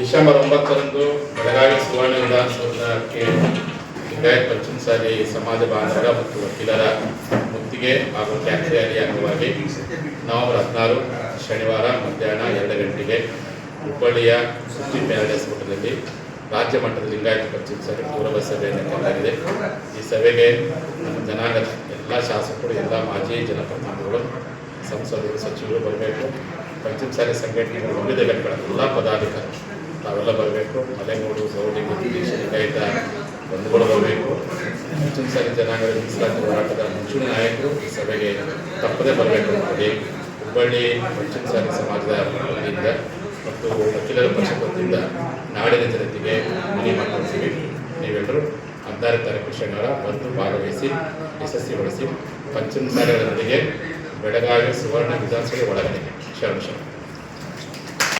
December ಒಂಬತ್ತರಂದು ಬೆಳಗಾವಿ ಸುವರ್ಣ ವಿಧಾನಸೌಧಕ್ಕೆ ಲಿಂಗಾಯತ್ ಪಂಚಮಸಾಲಿ ಸಮಾಜ ಬಾಂಧವರ ಮತ್ತು ವಕೀಲರ ಮುತ್ತಿಗೆ ಹಾಗೂ ಟ್ಯಾಕ್ಸಿ ರ್ಯಾಲಿ ಅಂಗವಾಗಿ ನವೆಂಬರ್ ಹದಿನಾರು ಶನಿವಾರ ಮಧ್ಯಾಹ್ನ ಎರಡು ಗಂಟೆಗೆ ಹುಬ್ಬಳ್ಳಿಯ ಸುದ್ದಿ ಪ್ಯಾರಡೈಸ್ ಹೋಟೆಲಲ್ಲಿ ರಾಜ್ಯ ಮಟ್ಟದ ಲಿಂಗಾಯತ ಪಂಚಮಸಾಲಿ ಪೂರ್ವ ಸಭೆಯನ್ನು ಕರೆಯಲಾಗಿದೆ. ಈ ಸಭೆಗೆ ನಮ್ಮ ಜನಾಂಗದ ಎಲ್ಲ ಶಾಸಕರು, ಎಲ್ಲ ಮಾಜಿ ಜನಪ್ರತಿನಿಧಿಗಳು, ಸಂಸದರು, ಸಚಿವರು ಬರಬೇಕು ಪಂಚಮಸಾಲಿ ಸಂಘಟನೆಗಳು, ವಿವಿಧ ಘಟಕಗಳ ಎಲ್ಲ ಪದಾಧಿಕಾರಿ ತಾವೆಲ್ಲ ಬರಬೇಕು. ಮಲೆಗೋಡು ಸೌಡಿ ಲಿಂಗಾಯತ ಬಂಧುಗಳು ಬರಬೇಕು. ಪಂಚಮಸಾಲಿ ಜನಾಂಗದ ಮೀಸಲಾತಿ ಹೋರಾಟದ ಮುಂಚೂಣಿ ನಾಯಕರು ಈ ಸಭೆಗೆ ತಪ್ಪದೇ ಬರಬೇಕು ಅಂತೇಳಿ ಹುಬ್ಬಳ್ಳಿ ಪಂಚಮಸಾಲಿ ಸಮಾಜದ ವತಿಯಿಂದ ಮತ್ತು ವಕೀಲರ ಪರಿಷತ್ ವತಿಯಿಂದ ನಾಡಿನ ಜನತೆಗೆ ಮನವಿ ಮಾಡ್ಕೊಳ್ತೀವಿ. ನೀವೆಲ್ಲರೂ ಹದಿನಾರು ತಾರೀಕು ಶನಿವಾರ ಬಂದು ಭಾಗವಹಿಸಿ ಯಶಸ್ವಿಗೊಳಿಸಿ ಪಂಚಮಸಾಲೆಗಳೊಂದಿಗೆ ಬೆಳಗಾವಿ ಸುವರ್ಣ ವಿಧಾನಸಭೆ ಒಳಗಡೆ. ಶರಣ ಶರಣ.